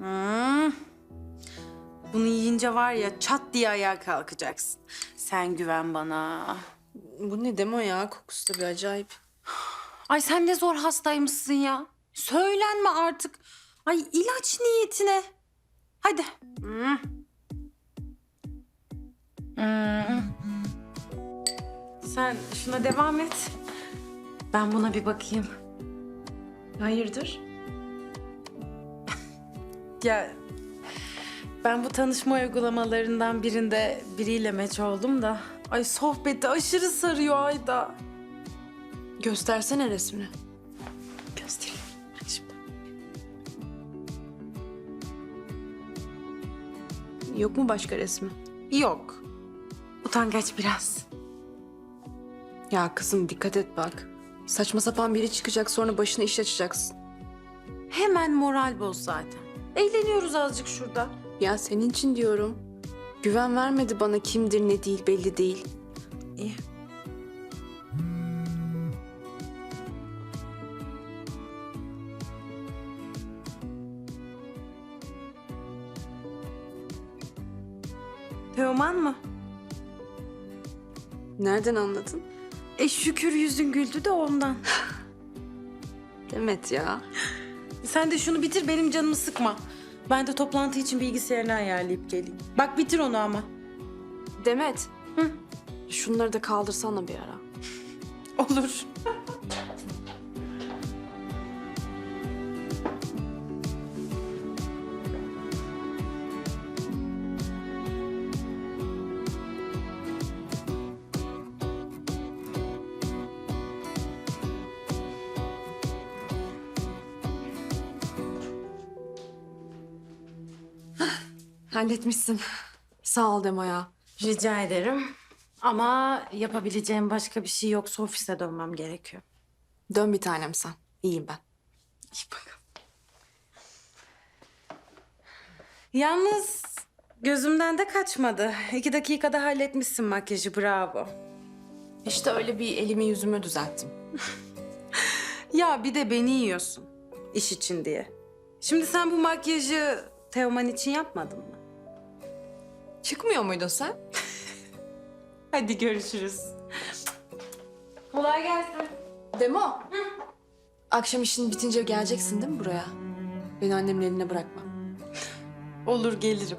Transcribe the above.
Hmm. Bunu yiyince var ya çat diye ayağa kalkacaksın. Sen güven bana. Bu ne demo ya? Kokusu da bir acayip. Ay sen ne zor hastaymışsın ya. Söylenme artık. Ay ilaç niyetine. Hadi. Hmm. Hmm. Sen şuna devam et. Ben buna bir bakayım. Hayırdır? Ya ben bu tanışma uygulamalarından birinde biriyle meç oldum da. Ay sohbeti aşırı sarıyor Ayda. Göstersene resmini. Göstereyim. Bak şimdi. Yok mu başka resmi? Yok. Utangaç biraz. Ya kızım dikkat et bak. Saçma sapan biri çıkacak sonra başına iş açacaksın. Hemen moral boz zaten. Eğleniyoruz azıcık şurada. Ya senin için diyorum. Güven vermedi bana kimdir ne değil belli değil. İyi. Teoman mı? Nereden anladın? E şükür yüzün güldü de ondan. Demet ya. Sen de şunu bitir benim canımı sıkma. Ben de toplantı için bilgisayarını ayarlayıp geleyim. Bak bitir onu ama. Demet. Hı. Şunları da kaldırsana bir ara. Olur. Halletmişsin. Sağ ol Demo ya. Rica ederim. Ama yapabileceğim başka bir şey yoksa ofise dönmem gerekiyor. Dön bir tanem sen. İyiyim ben. İyi bakalım. Yalnız gözümden de kaçmadı. İki dakikada halletmişsin makyajı bravo. İşte öyle bir elimi yüzümü düzelttim. Ya bir de beni yiyorsun iş için diye. Şimdi sen bu makyajı Teoman için yapmadın mı? Çıkmıyor muydun sen? Hadi görüşürüz. Kolay gelsin. Demo. Akşam işin bitince geleceksin değil mi buraya? Beni annemin eline bırakma. Olur gelirim.